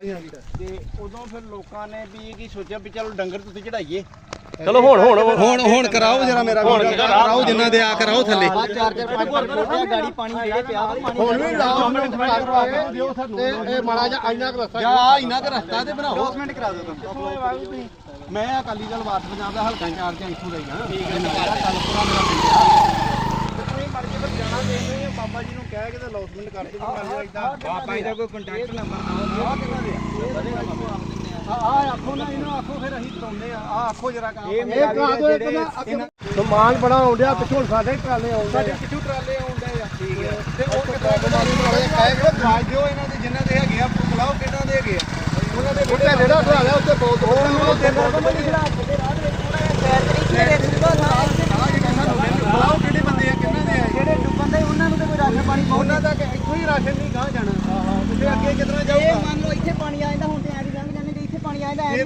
ਤੇ ਉਦੋਂ ਫਿਰ ਲੋਕਾਂ ਨੇ ਵੀ ਇਹ ਕੀ ਸੋਚਿਆ ਵੀ ਚਲੋ ਡੰਗਰ ਤੁਸੀਂ ਚੜਾਈਏ ਚਲੋ ਹੁਣ ਹੁਣ ਹੁਣ ਹੁਣ ਕਰਾਓ ਜਰਾ ਮੇਰਾ ਵੀਡੀਓ ਕਰਾਓ ਜਿੰਨਾ ਦੇ ਆ ਕਰਾਓ ਥੱਲੇ ਚਾਰ ਚਾਰ ਪੰਜ ਪੰਜ ਫੁੱਟ ਗਾੜੀ ਪਾਣੀ ਜਿਹੜੇ ਪਿਆ ਵਾ, ਪਾਣੀ ਹੁਣ ਵੀ ਲਾਓ ਮਿੰਟ ਤੇ ਇਹ ਮਾੜਾ ਜਿਹਾ ਇੰਨਾ ਕੁ ਰਸਤਾ ਜਾਂ ਇੰਨਾ ਕੁ ਰਸਤਾ ਤੇ ਬਣਾਓ 10 ਮਿੰਟ ਕਰਾ ਦਿਓ ਤੁਸੀਂ ਮੈਂ ਅਕਾਲੀ ਦਲ ਵਾਰਡ ਪੰਜਾਬ ਦਾ ਹਲਕਾ ਇੰਚਾਰਜ ਹਾਂ ਇੱਥੋਂ ਦਾ ਹੀ ਹਾਂ ਠੀਕ ਹੈ ਕਲਪੁਰਾ ਮੇਰਾ ਪਿੰਡ ਆ ਤੁਸੀਂ ਮਰ ਕੇ ਫਿਰ ਜਾਣਾ ਦੇਣੇ ਆ ਬਾਬਾ ਜੀ ਨੂੰ ਲੌਸਮੈਂਟ ਕਰ ਦਿਓ ਮੰਨ ਲਓ ਇਦਾਂ ਬਾਬਾ ਜੀ ਦਾ ਕੋਈ ਕੰਟੈਕਟ ਨੰਬਰ ਆ? ਕਿੰਨਾ ਦੇ ਆ? ਆ। ਆਖੋ ਨਾ ਇਹਨੂੰ ਆਖੋ ਫਿਰ ਅਸੀਂ ਚਲਾਉਂਦੇ ਆ। ਆ ਆਖੋ ਜਰਾ ਕੰਮ ਇਹ ਕਰਾ ਦਿਓ ਇੱਕ ਨਾ ਸਮਾਨ ਬੜਾ ਆਉਂਦਿਆ ਪਿੱਛੋਂ ਸਾਡੇ ਟਰਾਲੇ ਆਉਂਦੇ ਸਾਡੇ ਪਿੱਛੂ ਟਰਾਲੇ ਆਉਂਦੇ ਆ। ਠੀਕ ਹੈ ਤੇ ਉਹ ਕਿੱਦਾਂ ਕਮਾਲੀ ਵਾਲੇ ਕਹਿ ਕੇ ਦਵਾਜ ਦਿਓ ਇਹਨਾਂ ਦੇ ਜਿਨ੍ਹਾਂ ਦੇ ਹੈਗੇ ਆ ਬੁਲਾਓ ਕਿਹਨਾਂ ਦੇ ਹੈਗੇ ਆ। ਉਹਨਾਂ ਦੇ ਜਿਹੜਾ ਟਰਾਲਾ ਉੱਤੇ ਬਹੁਤ ਹੋਰ ਦੇ ਬੁਲਾਓ ਕਿਹੜੇ ਬੰਦੇ ਆ ਕਿੰਨਾਂ ਦੇ ਆ ਇਹ? ਜਿਹੜੇ ਡੁੱਬਣ ਦੇ ਉਹਨਾਂ ਨੂੰ ਤੇ ਕੋਈ ਰਾਸ਼ਨ ਪਾਣੀ ਉਹਨਾਂ ਦਾ ਕਿ ਇੱਥੋਂ ਹੀ ਰਾਸ਼ਨ ਨਹੀਂ ਗਾਂ ਜਾਣਾ ਤੇ ਅੱਗੇ ਕਿਤਨਾ ਇਹ ਜਾਊਗਾ ਮੰਨ ਲਓ ਇੱਥੇ ਪਾਣੀ ਆ ਜਾਂਦਾ ਹੁਣ ਤੇ ਐਰੀ ਲੰਘ ਜਾਂਦੇ ਜੇ ਇੱਥੇ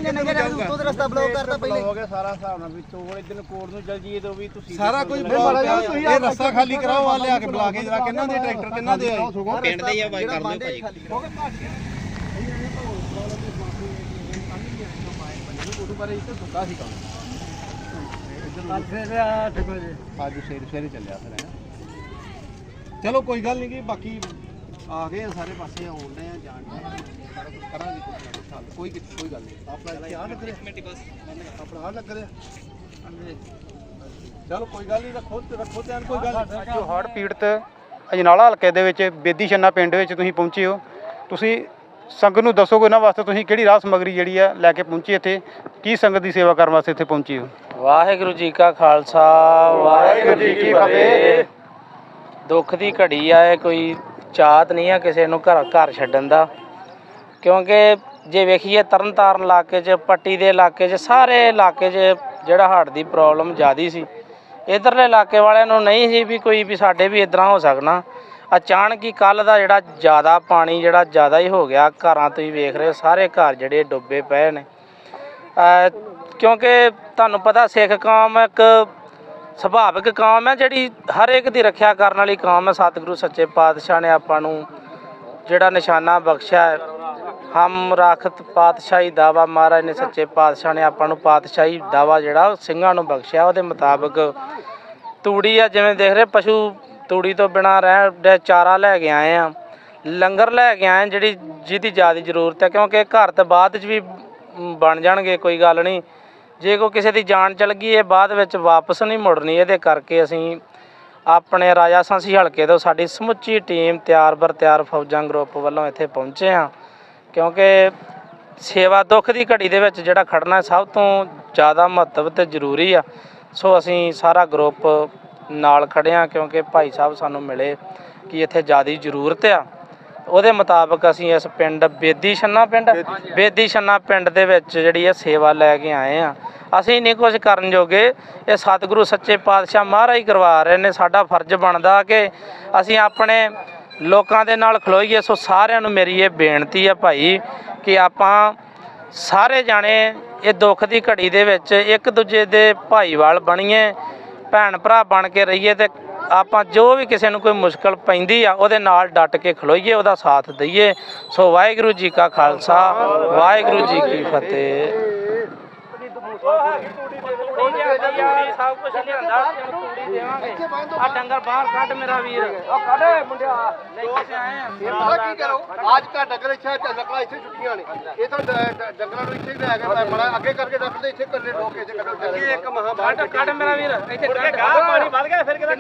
ਪਾਣੀ ਆ ਜਾਂਦਾ ਐਰੀ ਇਹ ਲੰਘ ਕਿੱਧਰ ਜਾਂਦਾ ਜਾਊਗਾ? ਉੱਤੋਂ ਦਾ ਰਸਤਾ ਬਲੌਕ ਕਰਤਾ ਪਹਿਲੇ। ਹੋ ਗਿਆ ਸਾਰਾ ਹਿਸਾਬ ਨਾਲ ਵਿੱਚੋਂ। ਹੁਣ ਇਧਰ ਕੋੜ ਨੂੰ ਚਲ ਜੀਏ ਤਾਂ ਵੀ ਤੁਸੀਂ ਸਾਰਾ ਕੁਝ ਬਲੌਕ ਪਿਆ ਇਹ ਰਸਤਾ ਖਾਲੀ ਕਰਾਓ ਆ ਲਿਆ ਕੇ ਬੁਲਾ ਕੇ ਜਰਾ ਕਿੰਨਾਂ ਦੇ ਟਰੈਕਟਰ ਕਿੰਨਾਂ ਦੇ ਆ ਪਿੰਡ ਦੇ ਹੀ ਆ ਬਾਈ ਕਰ ਦਿਓ ਭਾਜੀ ਅੱਜ ਸਵੇਰੇ ਸਵੇਰੇ ਚੱਲਿਆ ਫਿਰ। ਹੈਂ। ਚਲੋ ਕੋਈ ਗੱਲ ਨਹੀਂ ਕਿ ਬਾਕੀ ਆ ਗਏ ਆ ਸਾਰੇ ਪਾਸੇ ਆਉਂਦੇ ਆ ਜਾਣਦੇ ਆ। ਸਾਰਾ ਕੁਝ ਕਰਾਂਗੇ ਕੁਝ ਨਾ ਕੁਛ ਹੱਲ। ਕੋਈ ਕਿਤ- ਕੋਈ ਗੱਲ ਨਹੀਂ। ਆਪਣਾ ਧਿਆਨ ਲੱਗ ਰਿਹਾ। ਆਪਣਾ ਹਾਲ ਲੱਗ ਰਿਹਾ। ਚਲੋ ਕੋਈ ਗੱਲ ਨਹੀਂ ਰੱਖੋ ਰੱਖੋ ਧਿਆਨ ਕੋਈ ਗੱਲ ਨਹੀਂ। ਜੋ ਹੜ੍ਹ ਪੀੜਤ ਅਜਨਾਲਾ ਹਲਕੇ ਦੇ ਵਿੱਚ ਬੇਦੀ ਛੰਨਾ ਪਿੰਡ ਵਿੱਚ ਤੁਸੀਂ ਪਹੁੰਚੇ ਹੋ। ਤੁਸੀਂ ਸੰਗਤ ਨੂੰ ਦੱਸੋਗੇ ਇਹਨਾਂ ਵਾਸਤੇ ਤੁਸੀਂ ਕਿਹੜੀ ਰਾਹ ਸਮੱਗਰੀ ਜਿਹੜੀ ਆ ਲੈ ਕੇ ਪਹੁੰਚੇ ਇੱਥੇ? ਕੀ ਸੰਗਤ ਦੀ ਸੇਵਾ ਕਰਨ ਵਾਸਤੇ ਇੱਥੇ ਪਹੁੰਚੇ ਹੋ? ਵਾਹਿਗੁਰੂ ਜੀ ਕਾ ਖਾਲਸਾ ਵਾਹਿਗੁਰੂ ਜੀ ਕੀ ਫਤਿਹ। ਦੁੱਖ ਦੀ ਘੜੀ ਆ ਇਹ ਕੋਈ ਚਾਹਤ ਨਹੀਂ ਆ ਕਿਸੇ ਨੂੰ ਘਰ ਘਰ ਛੱਡਣ ਦਾ। ਕਿਉਂਕਿ ਜੇ ਵੇਖੀਏ ਤਰਨਤਾਰਨ ਇਲਾਕੇ 'ਚ, ਪੱਟੀ ਦੇ ਇਲਾਕੇ 'ਚ, ਸਾਰੇ ਇਲਾਕੇ 'ਚ ਜਿਹੜਾ ਹਾਰਟ ਦੀ ਪ੍ਰੋਬਲਮ ਜ਼ਿਆਦੀ ਸੀ। ਇਧਰਲੇ ਇਲਾਕੇ ਵਾਲਿਆਂ ਨੂੰ ਨਹੀਂ ਸੀ ਵੀ ਕੋਈ ਵੀ ਸਾਡੇ ਵੀ ਇਦਾਂ ਹੋ ਸਕਣਾ। ਅਚਾਨਕ ਹੀ ਕੱਲ ਦਾ ਜਿਹੜਾ ਜ਼ਿਆਦਾ ਪਾਣੀ ਜਿਹੜਾ ਜ਼ਿਆਦਾ ਹੀ ਹੋ ਗਿਆ, ਘਰਾਂ ਤੁਸੀਂ ਵੇਖ ਰਹੇ ਹੋ, ਸਾਰੇ ਘਰ ਜਿਹੜੇ ਡੁੱਬੇ ਪਏ ਨੇ। ਕਿਉਂਕਿ ਤੁਹਾਨੂੰ ਪਤਾ ਸਿੱਖ ਕੌਮ ਇੱਕ ਸੁਭਾਵਿਕ ਕਾਮ ਹੈ ਜਿਹੜੀ ਹਰ ਇੱਕ ਦੀ ਰੱਖਿਆ ਕਰਨ ਵਾਲੀ ਕਾਮ ਹੈ। ਸਤਿਗੁਰੂ ਸੱਚੇ ਪਾਤਸ਼ਾਹ ਨੇ ਆਪਾਂ ਨੂੰ ਜਿਹੜਾ ਨਿਸ਼ਾਨਾ ਬਖਸ਼ਿਆ ਹੈ। ਹਮ ਰਾਖਤ ਪਾਤਸ਼ਾਹੀ ਦਾਵਾ ਮਹਾਰਾਜ ਨੇ ਸੱਚੇ ਪਾਤਸ਼ਾਹ ਨੇ ਆਪਾਂ ਨੂੰ ਪਾਤਸ਼ਾਹੀ ਦਾਵਾ ਜਿਹੜਾ ਸਿੰਘਾਂ ਨੂੰ ਬਖਸ਼ਿਆ। ਉਹਦੇ ਮੁਤਾਬਕ ਤੂੜੀ ਆ, ਜਿਵੇਂ ਦੇਖ ਰਹੇ ਪਸ਼ੂ ਤੂੜੀ ਤੋਂ ਬਿਨਾ ਰਹਿ ਡੇ ਚਾਰਾ ਲੈ ਕੇ ਆਏ ਆ। ਲੰਗਰ ਲੈ ਕੇ ਆਏ ਜਿਹੜੀ ਜਿਹਦੀ ਜ਼ਿਆਦਾ ਜ਼ਰੂਰਤ ਹੈ, ਕਿਉਂਕਿ ਘਰ ਤੇ ਬਾਅਦ ਚ ਵੀ ਬਣ ਜਾਣਗੇ, ਕੋਈ ਗੱਲ ਨਹੀਂ। ਜੇ ਕੋਈ ਕਿਸੇ ਦੀ ਜਾਨ ਚਲ ਗਈ, ਇਹ ਬਾਅਦ ਵਿੱਚ ਵਾਪਸ ਨਹੀਂ ਮੁੜਨੀ। ਇਹਦੇ ਕਰਕੇ ਅਸੀਂ ਆਪਣੇ ਰਾਜਾ ਸਾਂਸੀ ਹਲਕੇ ਤੋਂ ਸਾਡੀ ਸਮੁੱਚੀ ਟੀਮ ਤਿਆਰ ਬਰ ਤਿਆਰ ਫੌਜਾਂ ਗਰੁੱਪ ਵੱਲੋਂ ਇੱਥੇ ਪਹੁੰਚੇ ਹਾਂ। ਕਿਉਂਕਿ ਸੇਵਾ ਦੁੱਖ ਦੀ ਘੜੀ ਦੇ ਵਿੱਚ ਜਿਹੜਾ ਖੜਨਾ ਸਭ ਤੋਂ ਜ਼ਿਆਦਾ ਮਹੱਤਵ ਤੇ ਜ਼ਰੂਰੀ ਆ। ਸੋ ਅਸੀਂ ਸਾਰਾ ਗਰੁੱਪ ਨਾਲ ਖੜੇ ਆ ਕਿਉਂਕਿ ਭਾਈ ਸਾਹਿਬ ਸਾਨੂੰ ਮਿਲੇ ਕਿ ਇੱਥੇ ਜ਼ਿਆਦਾ ਜ਼ਰੂਰਤ ਆ। ਉਹਦੇ ਮੁਤਾਬਕ ਅਸੀਂ ਇਸ ਪਿੰਡ ਬੇਦੀ ਛੰਨਾ ਪਿੰਡ ਬੇਦੀ ਛੰਨਾ। ਪਿੰਡ ਦੇ ਵਿੱਚ ਜਿਹੜੀ ਇਹ ਸੇਵਾ ਲੈ ਕੇ ਆਏ ਆ ਅਸੀਂ ਨਹੀਂ ਕੁਝ ਕਰਨ ਜੋਗੇ ਇਹ ਸਤਿਗੁਰੂ ਸੱਚੇ ਪਾਤਸ਼ਾਹ ਮਹਾਰਾਜ ਹੀ ਕਰਵਾ ਰਹੇ ਨੇ ਸਾਡਾ ਫਰਜ਼ ਬਣਦਾ ਕਿ ਅਸੀਂ ਆਪਣੇ ਲੋਕਾਂ ਦੇ ਨਾਲ ਖਲੋਈਏ ਸੋ ਸਾਰਿਆਂ ਨੂੰ ਮੇਰੀ ਇਹ ਬੇਨਤੀ ਹੈ ਭਾਈ ਕਿ ਆਪਾਂ ਸਾਰੇ ਜਾਣੇ ਇਹ ਦੁੱਖ ਦੀ ਘੜੀ ਦੇ ਵਿੱਚ ਇੱਕ ਦੂਜੇ ਦੇ ਭਾਈਵਾਲ ਬਣੀਏ ਭੈਣ ਭਰਾ ਬਣ ਕੇ ਰਹੀਏ ਤੇ ਆਪਾਂ ਜੋ ਵੀ ਕਿਸੇ ਨੂੰ ਕੋਈ ਮੁਸ਼ਕਲ ਪੈਂਦੀ ਆ, ਉਹਦੇ ਨਾਲ ਡਟ ਕੇ ਖਲੋਈਏ, ਉਹਦਾ ਸਾਥ ਦਈਏ। ਸੋ ਵਾਹਿਗੁਰੂ ਜੀ ਕਾ ਖਾਲਸਾ, ਵਾਹਿਗੁਰੂ ਜੀ ਕੀ ਫਤਿਹ। ਸਭ ਕੁਝ ਲਿਆਂਦਾ ਤੈਨੂੰ ਤੂੜੀ ਦੇਵਾਂਗੇ। ਆ ਡੰਗਰ ਬਾਹਰ ਕੱਢ ਮੇਰਾ ਵੀਰ। ਉਹ ਕੱਢ ਮੁੰਡਿਆ। ਲੈ ਕੇ ਆਏ ਆ। ਪਤਾ ਕੀ ਕਰੋ ਅੱਜ ਤਾਂ ਡੰਗਰ ਇੱਥੇ ਛੁੱਟੀਆਂ ਨੇ। ਇਹ ਤਾਂ ਡ- ਡ- ਡੰਗਰਾਂ ਨੂੰ ਇੱਥੇ ਹੀ ਲੈ ਕੇ ਬੜਾ ਅੱਗੇ ਕਰਕੇ ਰੱਖਦੇ ਇੱਥੇ ਕੱਲੇ ਲੋਕ ਇੱਥੇ ਕੱਢੋ ਇੱਕ ਮਹਾ ਕੱਢ ਕੱਢ ਮੇਰਾ ਵੀਰ। ਇੱਥੇ ਕੱਢ ਪਾਣੀ ਵੱਧ ਗਿਆ ਫਿਰ ਕਿਹਦਾ